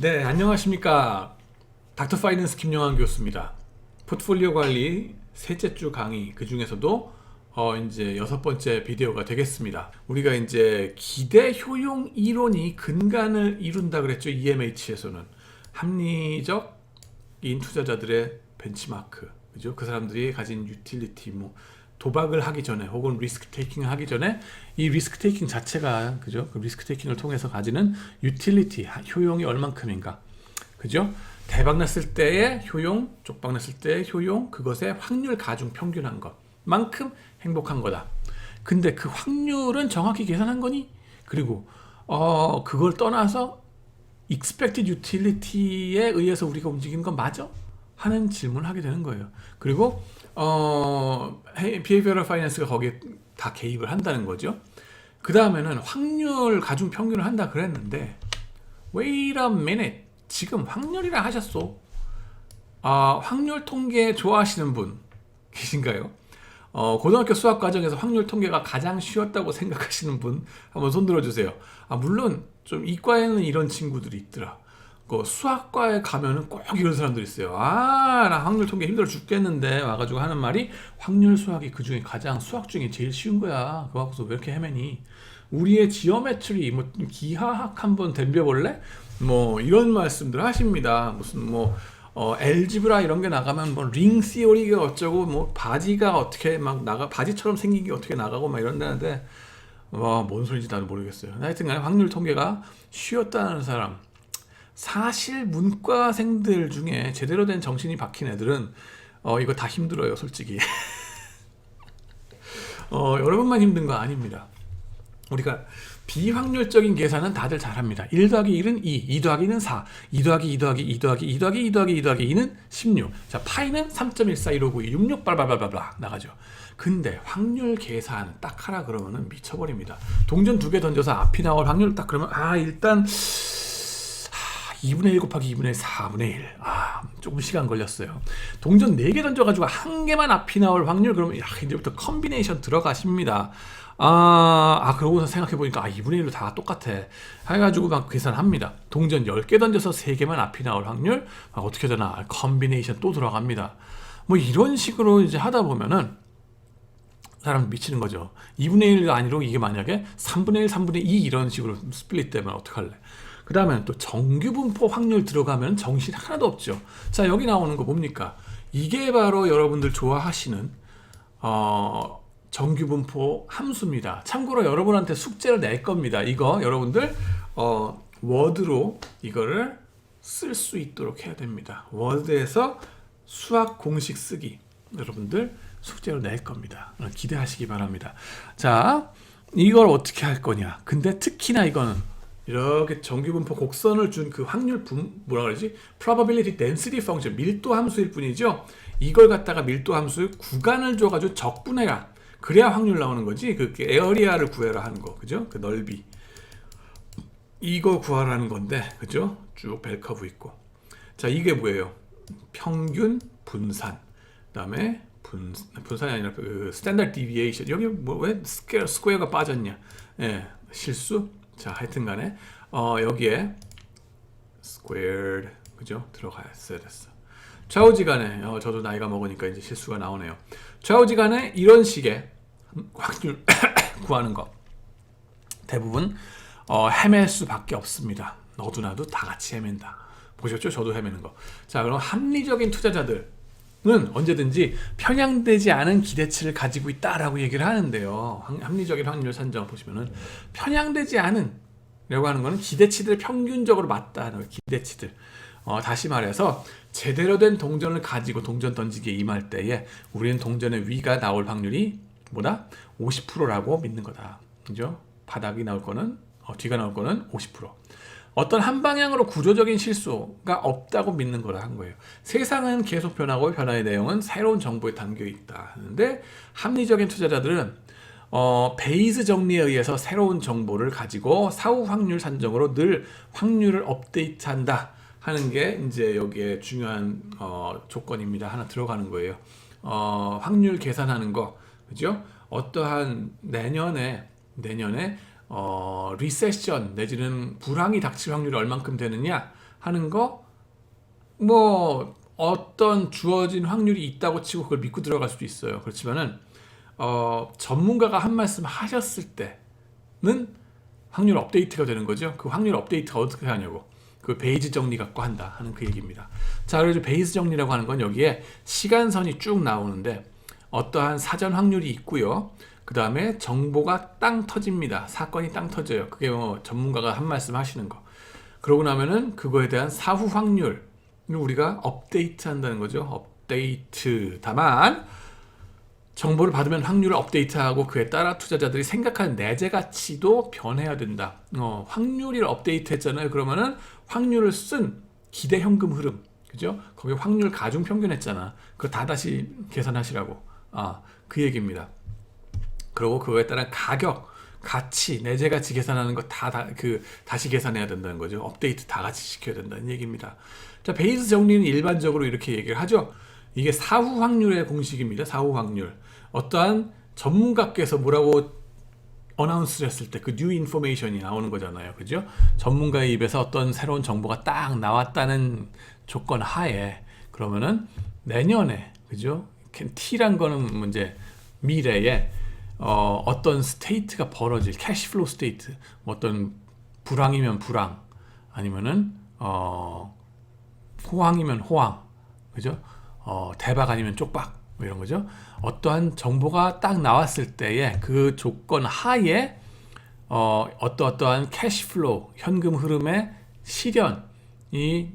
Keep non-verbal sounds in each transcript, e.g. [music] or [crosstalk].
네, 안녕하십니까. 닥터 파이낸스 김영환 교수입니다. 포트폴리오 관리 셋째 주 강의 그 중에서도 어 이제 여섯 번째 비디오가 되겠습니다. 우리가 이제 기대 효용 이론이 근간을 이룬다 그랬죠. EMH에서는 합리적인 투자자들의 벤치마크, 그죠? 그 사람들이 가진 유틸리티 뭐 도박을 하기 전에 혹은 리스크 테이킹을 하기 전에 이 리스크 테이킹 자체가 그죠? 그 리스크 테이킹을 통해서 가지는 유틸리티 효용이 얼만큼인가? 그죠? 대박 났을 때의 효용, 쪽박 났을 때의 효용, 그것의 확률 가중 평균한 것만큼 행복한 거다. 근데 그 확률은 정확히 계산한 거니? 그리고 어 그걸 떠나서 expected utility에 의해서 우리가 움직이는 건 맞아? 하는 질문을 하게 되는 거예요. 그리고 어 behavioral finance가 거기에 다 개입을 한다는 거죠. 그 다음에는 확률 가중 평균을 한다 그랬는데 wait a minute 지금 확률이라 하셨소. 아 확률 통계 좋아하시는 분 계신가요? 어, 고등학교 수학 과정에서 확률 통계가 가장 쉬웠다고 생각하시는 분 한번 손 들어 주세요. 아, 물론 좀 이과에는 이런 친구들이 있더라. 그 수학과에 가면은 꼭 이런 사람들이 있어요. 아, 나 확률 통계 힘들어 죽겠는데 와가지고 하는 말이 확률 수학이 그 중에 가장 수학 중에 제일 쉬운 거야. 그거 갖고서 왜 이렇게 헤매니? 우리의 지오메트리, 뭐 기하학 한번 덤벼볼래? 뭐 이런 말씀들 하십니다. 무슨 뭐 어, 엘지브라 이런 게 나가면 뭐 링 시오리가 어쩌고 뭐 바지가 어떻게 막 나가 바지처럼 생긴 게 어떻게 나가고 막 이런다는데 와 뭔 소리인지 나도 모르겠어요. 하여튼간에 확률 통계가 쉬웠다는 사람 사실 문과생들 중에 제대로 된 정신이 박힌 애들은 어 이거 다 힘들어요 솔직히 [laughs] 어 여러분만 힘든 거 아닙니다. 우리가 비확률적인 계산은 다들 잘합니다. 1 더하기 1은 2, 2 더하기 2는 4, 2 더하기 2 더하기 2 더하기 2 더하기 2 더하기 2 더하기 2는 16. 자, 파이는 3.141592 66 발발발발발 나가죠. 근데 확률 계산 딱 하라 그러면은 미쳐버립니다. 동전 두 개 던져서 앞이 나올 확률 딱 그러면 아 일단 2분의 1 곱하기 2분의 4분의 1. 아, 조금 시간 걸렸어요. 동전 4개 던져가지고 한 개만 앞이 나올 확률, 그러면, 야, 이제부터 컨비네이션 들어가십니다. 아, 아, 그러고서 생각해보니까, 아, 2분의 1로 다 똑같아. 해가지고 막 계산합니다. 동전 10개 던져서 3개만 앞이 나올 확률, 아, 어떻게 되나, 컨비네이션 또 들어갑니다. 뭐 이런 식으로 이제 하다 보면은, 사람 미치는 거죠. 2분의 1가 아니고 이게 만약에 3분의 1, 3분의 2 이런 식으로 스플릿 되면 어떡할래? 그 다음에 또 정규 분포 확률 들어가면 정신 하나도 없죠. 자, 여기 나오는 거 뭡니까? 이게 바로 여러분들 좋아하시는, 어, 정규 분포 함수입니다. 참고로 여러분한테 숙제를 낼 겁니다. 이거 여러분들, 어, 워드로 이거를 쓸 수 있도록 해야 됩니다. 워드에서 수학 공식 쓰기. 여러분들 숙제로 낼 겁니다. 기대하시기 바랍니다. 자, 이걸 어떻게 할 거냐. 근데 특히나 이거는 이렇게 정규분포 곡선을 준 그 확률 분 뭐라 그러지? probability density function 밀도 함수일 뿐이죠. 이걸 갖다가 밀도 함수 구간을 줘가지고 적분해라. 그래야 확률 나오는 거지. 그 에어리아를 구해라 하는 거, 그죠? 그 넓이. 이거 구하라는 건데, 그죠? 쭉 벨커브 있고. 자, 이게 뭐예요? 평균 분산. 그다음에 분 분산이 아니라 그 스탠다드 디비에이션. 여기 뭐 왜 스퀘어 스퀘어가 빠졌냐? 예, 실수. 자, 하여튼 간에 어, 여기에 squared 그죠? 들어가야 됐어. 좌우지간에 어, 저도 나이가 먹으니까 이제 실수가 나오네요. 좌우지간에 이런 식의 확률 [coughs] 구하는 거 대부분 어, 헤맬 수밖에 없습니다. 너도 나도 다 같이 헤맨다. 보셨죠? 저도 헤매는 거. 자, 그럼 합리적인 투자자들 는 언제든지 편향되지 않은 기대치를 가지고 있다라고 얘기를 하는데요. 합리적인 확률 산정 보시면은 편향되지 않은 라고 하는 거는 기대치들 평균적으로 맞다는 기대치들. 어, 다시 말해서 제대로 된 동전을 가지고 동전 던지기에 임할 때에 우리는 동전의 위가 나올 확률이 뭐다? 50%라고 믿는 거다. 그죠? 바닥이 나올 거는 어, 뒤가 나올 거는 50%. 어떤 한 방향으로 구조적인 실수가 없다고 믿는 거라 한 거예요. 세상은 계속 변하고 변화의 내용은 새로운 정보에 담겨 있다 하는데 합리적인 투자자들은 어, 베이스 정리에 의해서 새로운 정보를 가지고 사후 확률 산정으로 늘 확률을 업데이트한다 하는 게 이제 여기에 중요한 어, 조건입니다. 하나 들어가는 거예요. 어, 확률 계산하는 거, 그죠? 어떠한 내년에 내년에 어, 리세션 내지는 불황이 닥칠 확률이 얼만큼 되느냐 하는 거 뭐 어떤 주어진 확률이 있다고 치고 그걸 믿고 들어갈 수도 있어요. 그렇지만은 어, 전문가가 한 말씀 하셨을 때는 확률 업데이트가 되는 거죠. 그 확률 업데이트가 어떻게 하냐고. 그 베이즈 정리 갖고 한다 하는 그 얘기입니다. 자, 그래서 베이즈 정리라고 하는 건 여기에 시간선이 쭉 나오는데 어떠한 사전 확률이 있고요. 그 다음에 정보가 땅 터집니다. 사건이 땅 터져요. 그게 뭐 전문가가 한 말씀 하시는 거. 그러고 나면은 그거에 대한 사후 확률을 우리가 업데이트 한다는 거죠. 업데이트. 다만 정보를 받으면 확률을 업데이트하고 그에 따라 투자자들이 생각하는 내재 가치도 변해야 된다. 어, 확률을 업데이트 했잖아요. 그러면은 확률을 쓴 기대 현금 흐름, 그죠? 거기 확률 가중 평균 했잖아. 그거 다 다시 계산하시라고. 아, 그 얘기입니다. 그리고 그거에 따른 가격, 가치, 내재 가치 계산하는 거 다 그 다시 계산해야 된다는 거죠. 업데이트 다 같이 시켜야 된다는 얘기입니다. 자, 베이스 정리는 일반적으로 이렇게 얘기를 하죠. 이게 사후 확률의 공식입니다. 사후 확률. 어떠한 전문가께서 뭐라고 어나운스를 했을 때 그 뉴 인포메이션이 나오는 거잖아요. 그죠? 전문가의 입에서 어떤 새로운 정보가 딱 나왔다는 조건 하에 그러면은 내년에 그죠? T란 거는 문제 미래에 어, 어떤 스테이트가 벌어질 캐시플로우 스테이트 뭐 어떤 불황이면 불황 아니면은 어, 호황이면 호황 그죠? 어, 대박 아니면 쪽박 뭐 이런 거죠. 어떠한 정보가 딱 나왔을 때에 그 조건 하에 어, 어떠어떠한 캐시플로우 현금 흐름의 실현이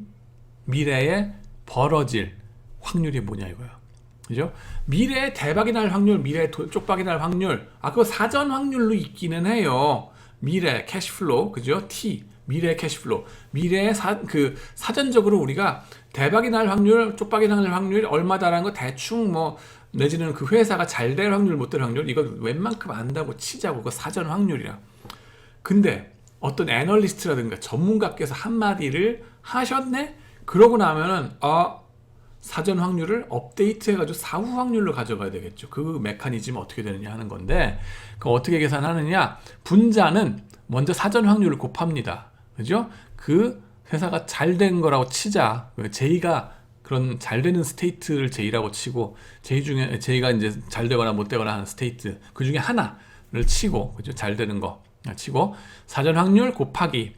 미래에 벌어질 확률이 뭐냐 이거야. 그죠? 미래에 대박이 날 확률, 미래에 도- 쪽박이 날 확률. 아, 그거 사전 확률로 있기는 해요. 미래 캐시플로우, 그죠? T. 미래 캐시플로우. 미래에 사, 그 사전적으로 우리가 대박이 날 확률, 쪽박이 날 확률 얼마다라는 거 대충 뭐 내지는 그 회사가 잘 될 확률, 못 될 확률 이거 웬만큼 안다고 치자고 그 사전 확률이야. 근데 어떤 애널리스트라든가 전문가께서 한마디를 하셨네? 그러고 나면은 아 사전 확률을 업데이트 해가지고 사후 확률로 가져가야 되겠죠. 그 메커니즘 어떻게 되느냐 하는 건데 그 어떻게 계산하느냐 분자는 먼저 사전 확률을 곱합니다. 그죠? 그 회사가 잘 된 거라고 치자. 제이가 그런 잘 되는 스테이트를 제이라고 치고 제이 중에 제이가 이제 잘 되거나 못 되거나 하는 스테이트 그 중에 하나를 치고 그죠? 잘 되는 거 치고 사전 확률 곱하기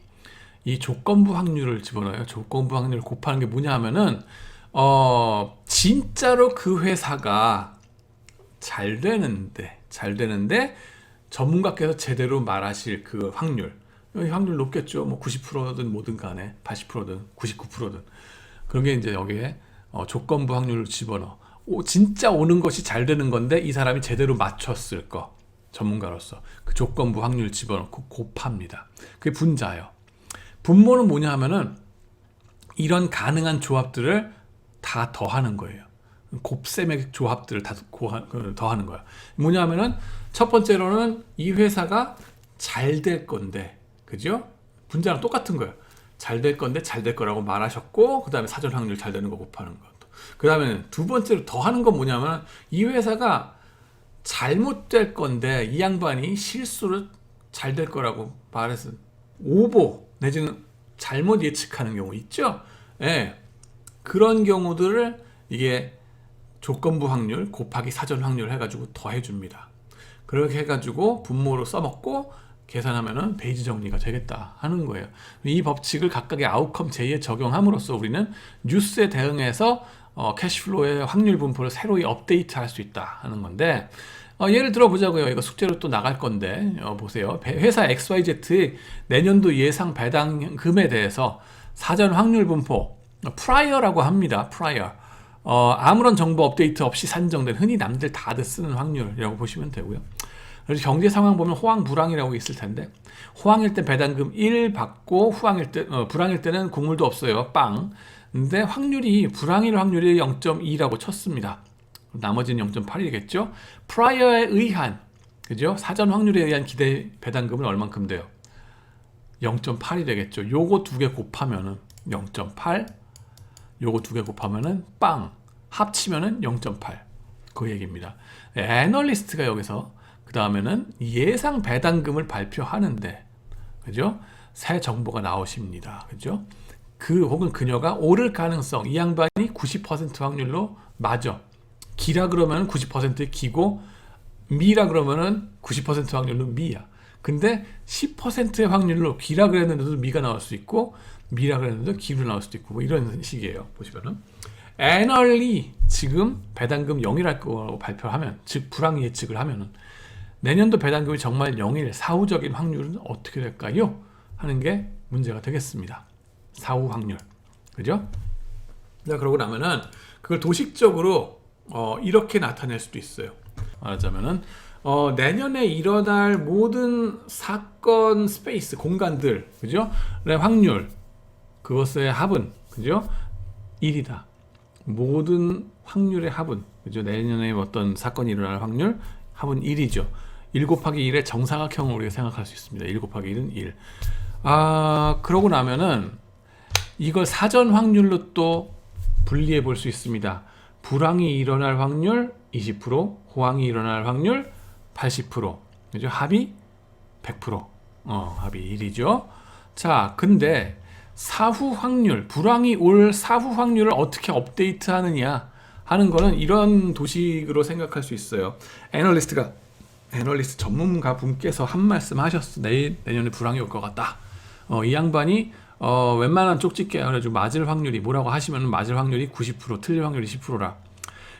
이 조건부 확률을 집어넣어요. 조건부 확률을 곱하는 게 뭐냐 하면은 어 진짜로 그 회사가 잘 되는데 잘 되는데 전문가께서 제대로 말하실 그 확률 이 확률 높겠죠. 뭐 90%든 뭐든 간에 80%든 99%든 그런 게 이제 여기에 어, 조건부 확률을 집어넣어. 오, 진짜 오는 것이 잘 되는 건데 이 사람이 제대로 맞췄을 거 전문가로서 그 조건부 확률 집어넣고 곱합니다. 그게 분자예요. 분모는 뭐냐 하면은 이런 가능한 조합들을 다 더하는 거예요. 곱셈의 조합들을 다그 더하는 거야. 뭐냐 하면은 첫 번째로는 이 회사가 잘 될 건데, 그죠? 분자랑 똑같은 거예요. 잘 될 건데 잘 될 거라고 말하셨고, 그 다음에 사전 확률 잘 되는 거 곱하는 거. 그 다음에 두 번째로 더하는 건 뭐냐면 이 회사가 잘못될 건데 이 양반이 실수로 잘 될 거라고 말해서 오보 내지는 잘못 예측하는 경우 있죠. 예. 그런 경우들을 이게 조건부 확률 곱하기 사전 확률 해가지고 더해줍니다. 그렇게 해가지고 분모로 써먹고 계산하면은 베이지 정리가 되겠다 하는 거예요. 이 법칙을 각각의 아웃컴 제에 적용함으로써 우리는 뉴스에 대응해서 어, 캐시플로우의 확률 분포를 새로이 업데이트할 수 있다 하는 건데 어, 예를 들어 보자고요. 이거 숙제로 또 나갈 건데 어, 보세요. 배- 회사 XYZ의 내년도 예상 배당금에 대해서 사전 확률 분포 프라이어라고 합니다. 프라이어. 어, 아무런 정보 업데이트 없이 산정된 흔히 남들 다들 쓰는 확률이라고 보시면 되고요. 그래서 경제 상황 보면 호황 불황이라고 있을 텐데 호황일 때 배당금 1 받고 후황일 때 어, 불황일 때는 국물도 없어요. 빵. 근데 확률이 불황일 확률이 0.2라고 쳤습니다. 나머지는 0.8이겠죠. 프라이어에 의한 그죠? 사전 확률에 의한 기대 배당금은 얼만큼 돼요? 0.8이 되겠죠. 요거 두 개 곱하면은 0.8 요거 두 개 곱하면은 빵 합치면은 0.8. 그 얘기입니다. 애널리스트가 여기서 그 다음에는 예상 배당금을 발표하는데, 그죠? 새 정보가 나오십니다. 그죠? 그 혹은 그녀가 오를 가능성, 이 양반이 90% 확률로 맞아. 기라 그러면 90% 기고, 미라 그러면은 90% 확률로 미야. 근데 10%의 확률로 기라 그랬는데도 미가 나올 수 있고, 미라 그랬는데도 기로 나올 수도 있고, 뭐 이런 식이에요. 보시면은. 애널리 지금 배당금 0이랄 거라고 발표하면, 즉 불황 예측을 하면은 내년도 배당금이 정말 0일 사후적인 확률은 어떻게 될까요? 하는 게 문제가 되겠습니다. 사후 확률. 그죠? 자, 그러고 나면은 그걸 도식적으로 어, 이렇게 나타낼 수도 있어요. 말하자면은 어, 내년에 일어날 모든 사건 스페이스 공간들, 그죠? 의 확률 그것의 합은 그죠? 1이다. 모든 확률의 합은 그죠? 내년에 어떤 사건이 일어날 확률 합은 1이죠. 1 곱하기 1의 정사각형을 우리가 생각할 수 있습니다. 1 곱하기 1은 1. 아, 그러고 나면은 이걸 사전 확률로 또 분리해 볼 수 있습니다. 불황이 일어날 확률 20%, 호황이 일어날 확률 80%. 그죠? 합이 100%. 어, 합이 1이죠. 자, 근데 사후 확률, 불황이 올 사후 확률을 어떻게 업데이트 하느냐 하는 거는 이런 도식으로 생각할 수 있어요. 애널리스트가 애널리스트 전문가 분께서 한 말씀 하셨어. 내일 내년에 불황이 올 것 같다. 어, 이 양반이 어, 웬만한 쪽집게 그래가지고 맞을 확률이 뭐라고 하시면 맞을 확률이 90% 틀릴 확률이 10%라.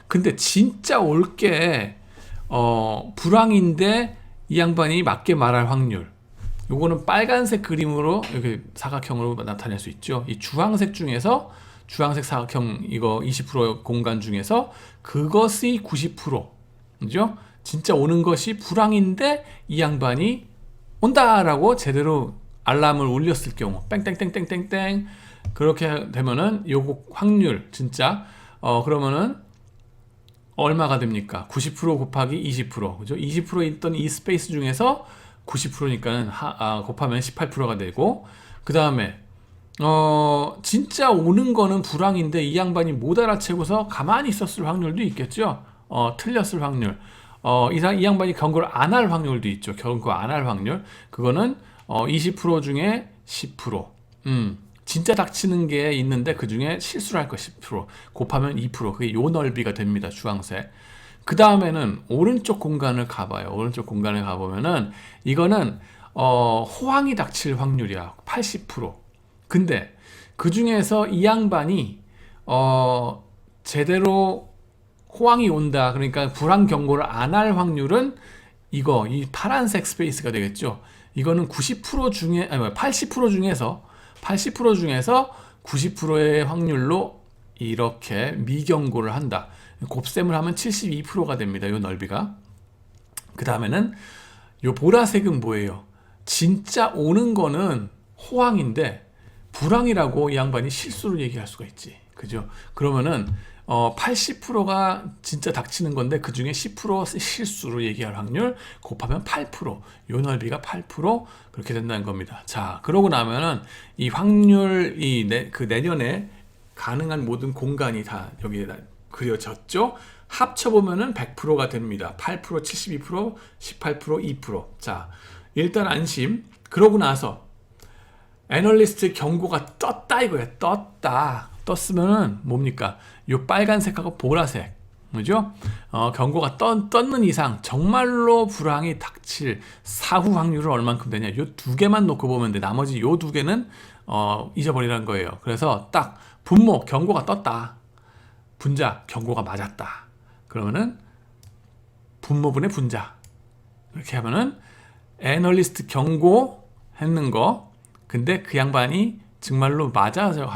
근데 진짜 올 게 어, 불황인데 이 양반이 맞게 말할 확률. 요거는 빨간색 그림으로 이렇게 사각형으로 나타낼 수 있죠. 이 주황색 중에서 주황색 사각형 이거 20% 공간 중에서 그것이 90%. 그죠? 진짜 오는 것이 불황인데 이 양반이 온다라고 제대로 알람을 울렸을 경우 뺑뺑뺑뺑뺑뺑 그렇게 되면은 요거 확률 진짜 어 그러면은 얼마가 됩니까? 90% 곱하기 20% 그죠? 20% 있던 이 스페이스 중에서 90%니까는 하, 아, 곱하면 18%가 되고 그 다음에 어 진짜 오는 거는 불황인데 이 양반이 못 알아채고서 가만히 있었을 확률도 있겠죠. 어 틀렸을 확률. 어 이상 이 양반이 경고를 안 할 확률도 있죠. 경고 안 할 확률. 그거는 어, 20% 중에 10%. 음, 진짜 닥치는 게 있는데 그 중에 실수를 할 거 10%. 곱하면 2%. 그게 요 넓이가 됩니다. 주황색. 그 다음에는 오른쪽 공간을 가봐요. 오른쪽 공간을 가보면은 이거는 어, 호황이 닥칠 확률이야. 80%. 근데 그 중에서 이 양반이 어, 제대로 호황이 온다. 그러니까 불황 경고를 안 할 확률은 이거 이 파란색 스페이스가 되겠죠. 이거는 90% 중에 아니 80% 중에서 80% 중에서 90%의 확률로 이렇게 미경고를 한다. 곱셈을 하면 72%가 됩니다. 이 넓이가. 그 다음에는 이 보라색은 뭐예요? 진짜 오는 거는 호황인데 불황이라고 이 양반이 실수를 얘기할 수가 있지. 그죠? 그러면은 어, 80%가 진짜 닥치는 건데 그 중에 10% 실수로 얘기할 확률 곱하면 8%. 요 넓이가 8% 그렇게 된다는 겁니다. 자, 그러고 나면은 이 확률 이그 내년에 가능한 모든 공간이 다 여기에 그려졌죠. 합쳐 보면은 100%가 됩니다. 8%, 72%, 18%, 2%. 자, 일단 안심. 그러고 나서 애널리스트 경고가 떴다 이거예요. 떴다. 떴으면은 뭡니까? 요 빨간색하고 보라색. 그죠? 어, 경고가 떴, 떴는 이상 정말로 불황이 닥칠 사후 확률은 얼만큼 되냐? 요 두 개만 놓고 보면 돼. 나머지 요 두 개는 어, 잊어버리라는 거예요. 그래서 딱 분모 경고가 떴다. 분자 경고가 맞았다. 그러면은 분모분의 분자 이렇게 하면은 애널리스트 경고 했는 거 근데 그 양반이 정말로 맞아서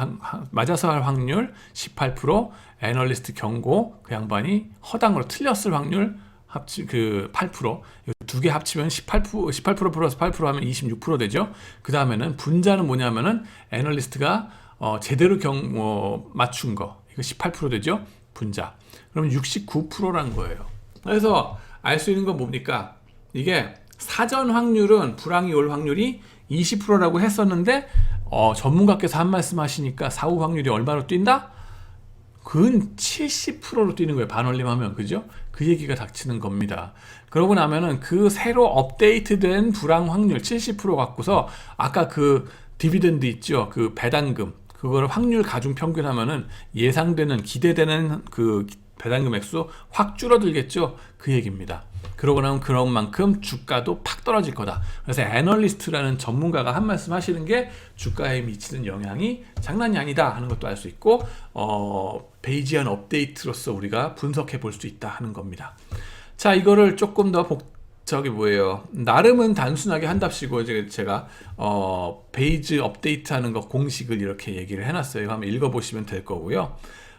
맞아서 할 확률 18%, 애널리스트 경고 그 양반이 허당으로 틀렸을 확률 합치 그 8%두 개 합치면 18% 18% 플러스 8% 하면 26% 되죠. 그 다음에는 분자는 뭐냐면은 애널리스트가 어, 제대로 경 뭐, 맞춘 거 이거 18% 되죠. 분자. 그러면 69%라는 거예요. 그래서 알 수 있는 건 뭡니까? 이게 사전 확률은 불황이 올 확률이 20%라고 했었는데 어, 전문가께서 한 말씀 하시니까 사후 확률이 얼마로 뛴다? 근 70%로 뛰는 거예요. 반올림 하면 그죠? 그 얘기가 닥치는 겁니다. 그러고 나면은 그 새로 업데이트된 불황 확률 70% 갖고서 아까 그 디비던드 있죠? 그 배당금 그거를 확률 가중 평균하면은 예상되는 기대되는 그 배당금 액수 확 줄어들겠죠? 그 얘기입니다. 그러고 나면 그런 만큼 주가도 팍 떨어질 거다. 그래서 애널리스트라는 전문가가 한 말씀 하시는 게 주가에 미치는 영향이 장난이 아니다 하는 것도 알 수 있고 어, 베이지안 업데이트로서 우리가 분석해 볼 수 있다 하는 겁니다. 자, 이거를 조금 더 복, 저기 뭐예요. 나름은 단순하게 한답시고 이제 제가 어, 베이지 업데이트하는 거 공식을 이렇게 얘기를 해놨어요. 한번 읽어보시면 될 거고요.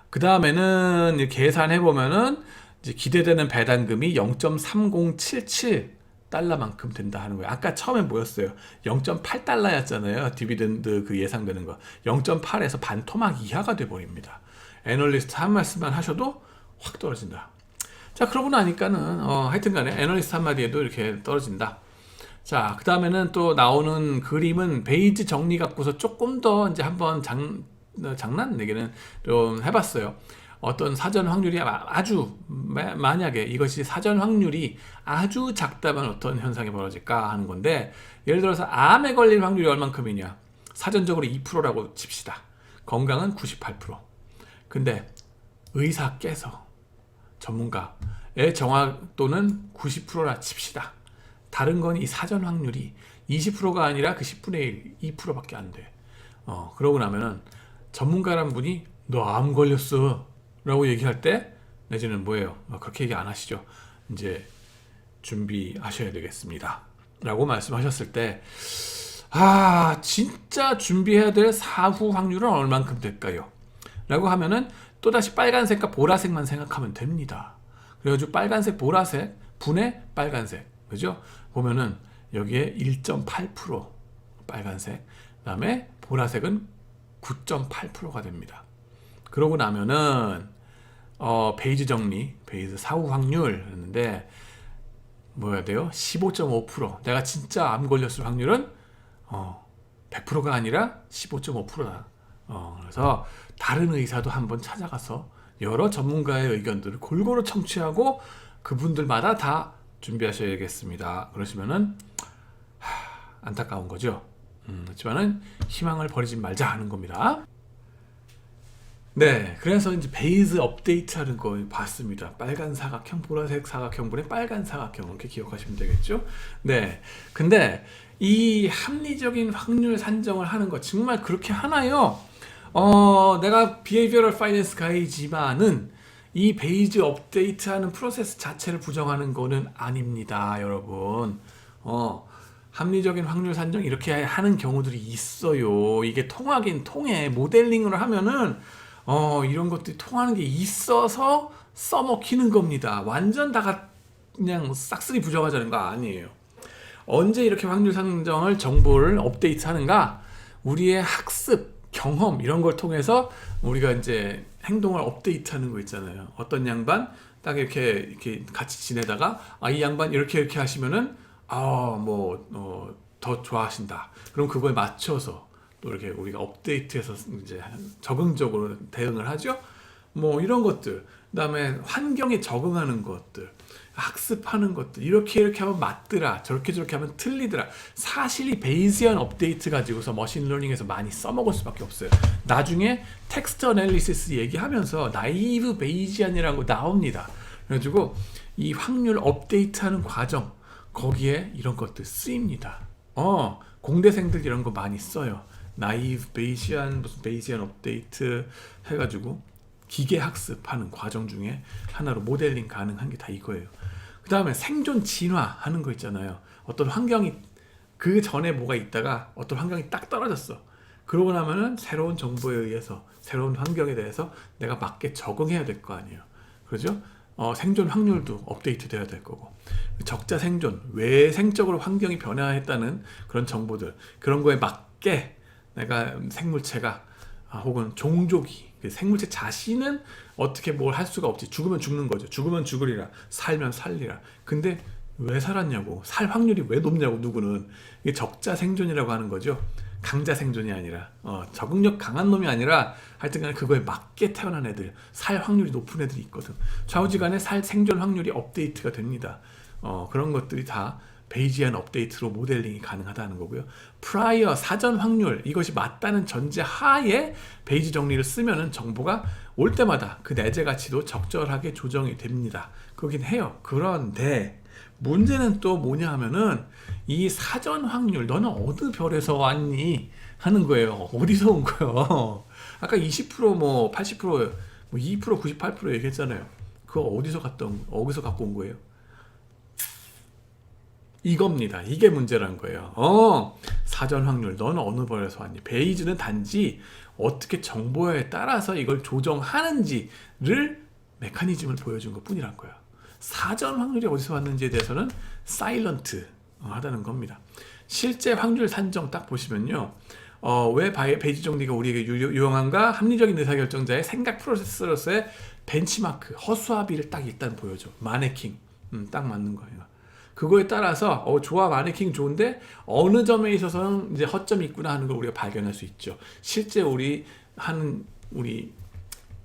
그 다음에는 계산해 보면은 기대되는 배당금이 0.3077 달러만큼 된다 하는 거예요. 아까 처음에 뭐였어요? 0.8달러였잖아요. 디비den드 그 예상되는 거. 0.8에서 반 토막 이하가 돼 버립니다. 애널리스트 한 말씀만 하셔도 확 떨어진다. 자, 그러고 나니까는 어, 하여튼 간에 애널리스트 한마디에도 이렇게 떨어진다. 자, 그 다음에는 또 나오는 그림은 베이지 정리 갖고서 조금 더 이제 한번 장, 어, 장난 내기는 좀 해봤어요. 어떤 사전 확률이 아- 아주 마- 만약에 이것이 사전 확률이 아주 작다면 어떤 현상이 벌어질까 하는 건데 예를 들어서 암에 걸릴 확률이 얼만큼이냐 사전적으로 2%라고 칩시다 건강은 98% 근데 의사께서 전문가의 정확도는 90%라 칩시다 다른 건 이 사전 확률이 20%가 아니라 그 10분의 1, 2%밖에 안 돼. 어, 그러고 나면은 전문가란 분이 너 암 걸렸어. 라고 얘기할 때 내지는 뭐예요? 어, 그렇게 얘기 안 하시죠. 이제 준비하셔야 되겠습니다. 라고 말씀하셨을 때, 아, 진짜 준비해야 될 사후 확률은 얼만큼 될까요? 라고 하면은 또다시 빨간색과 보라색만 생각하면 됩니다. 그래가지고 빨간색, 보라색, 분의 빨간색. 그죠? 보면은 여기에 1.8% 빨간색, 그 다음에 보라색은 9.8%가 됩니다. 그러고 나면은 어, 베이지 정리, 베이지 사후 확률 했는데 뭐야 돼요? 15.5%. 내가 진짜 암 걸렸을 확률은 어, 100%가 아니라 15.5%다. 어, 그래서 다른 의사도 한번 찾아가서 여러 전문가의 의견들을 골고루 청취하고 그분들마다 다 준비하셔야겠습니다. 그러시면은 하, 안타까운 거죠. 음, 그렇지만은 희망을 버리지 말자 하는 겁니다. 네, 그래서 이제 베이스 업데이트하는 거 봤습니다. 빨간 사각형, 보라색 사각형분의 빨간 사각형 이렇게 기억하시면 되겠죠. 네, 근데 이 합리적인 확률 산정을 하는 거 정말 그렇게 하나요? 어, 내가 비헤이비어럴 파이낸스 가이지만은 이 베이지 업데이트하는 프로세스 자체를 부정하는 거는 아닙니다, 여러분. 어, 합리적인 확률 산정 이렇게 하는 경우들이 있어요. 이게 통하긴 통해. 모델링을 하면은 어, 이런 것들이 통하는 게 있어서 써먹히는 겁니다. 완전 다가 그냥 싹쓸이 부정하자는 거 아니에요. 언제 이렇게 확률 산정을 정보를 업데이트 하는가? 우리의 학습, 경험 이런 걸 통해서 우리가 이제 행동을 업데이트 하는 거 있잖아요. 어떤 양반 딱 이렇게 이렇게 같이 지내다가 아 이 양반 이렇게 이렇게 하시면은 아뭐더 좋아하신다. 그럼 그거에 맞춰서 또 이렇게 우리가 업데이트해서 이제 적응적으로 대응을 하죠. 뭐 이런 것들, 그다음에 환경에 적응하는 것들, 학습하는 것들 이렇게 이렇게 하면 맞더라, 저렇게 저렇게 하면 틀리더라. 사실 이 베이지언 업데이트 가지고서 머신러닝에서 많이 써먹을 수밖에 없어요. 나중에 텍스트 어널리시스 얘기하면서 나이브 베이지안이라는 거 나옵니다. 그래가지고 이 확률 업데이트하는 과정 거기에 이런 것들 쓰입니다. 어 공대생들 이런 거 많이 써요. 나이브 베이시안 무슨 베이시안 업데이트 해가지고 기계 학습하는 과정 중에 하나로 모델링 가능한 게 다 이거예요. 그 다음에 생존 진화하는 거 있잖아요. 어떤 환경이 그 전에 뭐가 있다가 어떤 환경이 딱 떨어졌어. 그러고 나면은 새로운 정보에 의해서 새로운 환경에 대해서 내가 맞게 적응해야 될 거 아니에요. 그죠? 어, 생존 확률도 업데이트 돼야 될 거고 적자 생존 외생적으로 환경이 변화했다는 그런 정보들 그런 거에 맞게 내가 생물체가 아, 혹은 종족이 그 생물체 자신은 어떻게 뭘 할 수가 없지. 죽으면 죽는 거죠. 죽으면 죽으리라. 살면 살리라. 근데 왜 살았냐고. 살 확률이 왜 높냐고 누구는. 이게 적자 생존이라고 하는 거죠. 강자 생존이 아니라. 어, 적응력 강한 놈이 아니라 하여튼간에 그거에 맞게 태어난 애들 살 확률이 높은 애들이 있거든. 좌우지간에 살 생존 확률이 업데이트가 됩니다. 어, 그런 것들이 다 베이지안 업데이트로 모델링이 가능하다는 거고요 프라이어 사전 확률 이것이 맞다는 전제 하에 베이지 정리를 쓰면은 정보가 올 때마다 그 내재 가치도 적절하게 조정이 됩니다 그긴 해요 그런데 문제는 또 뭐냐 하면은 이 사전 확률 너는 어느 별에서 왔니 하는 거예요. 어디서 온 거예요? 아까 20%뭐 80%뭐 2% 98% 얘기했잖아요. 그거 어디서 갔던 어디서 갖고 온 거예요? 이겁니다. 이게 문제란 거예요. 어, 사전 확률 너는 어느 별에서 왔니? 베이지는 단지 어떻게 정보에 따라서 이걸 조정하는지를 메커니즘을 보여준 것 뿐이란 거야. 사전 확률이 어디서 왔는지에 대해서는 사일런트 하다는 겁니다. 실제 확률 산정 딱 보시면요. 어, 왜 베이지 정리가 우리에게 유- 유용한가? 합리적인 의사결정자의 생각 프로세스로서의 벤치마크, 허수아비를 딱 일단 보여줘. 마네킹. 음, 딱 맞는 거예요. 그거에 따라서 어 좋아 마네킹 좋은데 어느 점에 있어서는 이제 허점이 있구나 하는 걸 우리가 발견할 수 있죠. 실제 우리 하는 우리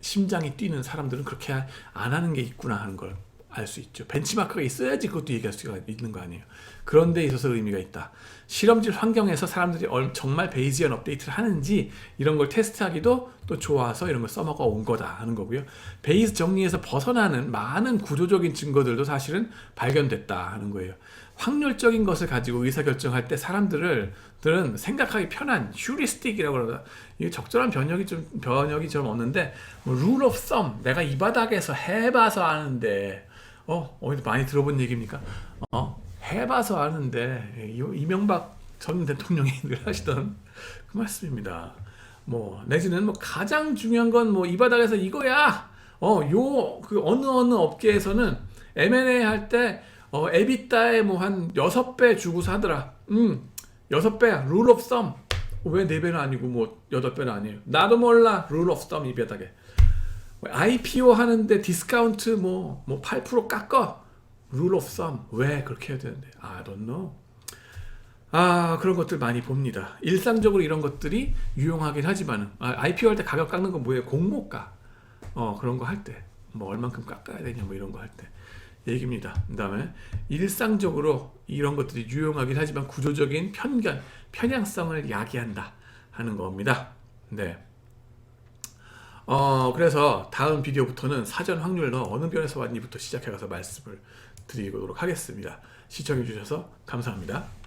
심장이 뛰는 사람들은 그렇게 안 하는 게 있구나 하는 걸 알 수 있죠. 벤치마크가 있어야지 그것도 얘기할 수가 있는 거 아니에요. 그런 데 있어서 의미가 있다. 실험실 환경에서 사람들이 얼- 정말 베이지언 업데이트를 하는지 이런 걸 테스트하기도 또 좋아서 이런 걸 써먹어 온 거다 하는 거고요. 베이스 정리에서 벗어나는 많은 구조적인 증거들도 사실은 발견됐다 하는 거예요. 확률적인 것을 가지고 의사결정할 때 사람들을 들은 생각하기 편한 휴리스틱이라고 그러다 이게 적절한 번역이 좀 번역이 좀 없는데 뭐 rule of thumb 내가 이 바닥에서 해봐서 아는데 어 어디 많이 들어본 얘기입니까? 어 해봐서 아는데 이- 이명박 전 대통령이 [laughs] 늘 하시던 그 말씀입니다. 뭐 내지는 뭐 가장 중요한 건 뭐 이 바닥에서 이거야. 어 요 그 어느 어느 업계에서는 M&A 할때 어, 에비타에 뭐한 여섯 배 주고서 하더라. 음, 여섯 배, 룰 오브 썸. 왜네 배는 아니고 뭐 여덟 배는 아니에요. 나도 몰라, 룰 오브 썸 이 바닥에. IPO 하는데 디스카운트 뭐, 뭐 8% 깎아. 룰 오브 썸. 왜 그렇게 해야 되는데? I don't know. 아, 그런 것들 많이 봅니다. 일상적으로 이런 것들이 유용하긴 하지만, 아, IPO 할 때 가격 깎는 건 뭐예요? 공모가. 어, 그런 거 할 때. 뭐 얼만큼 깎아야 되냐, 뭐 이런 거 할 때. 얘기입니다. 그 다음에 일상적으로 이런 것들이 유용하긴 하지만 구조적인 편견, 편향성을 야기한다 하는 겁니다. 네. 어, 그래서 다음 비디오부터는 사전 확률 너 어느 변에서 왔니부터 시작해가서 말씀을 드리도록 하겠습니다. 시청해주셔서 감사합니다.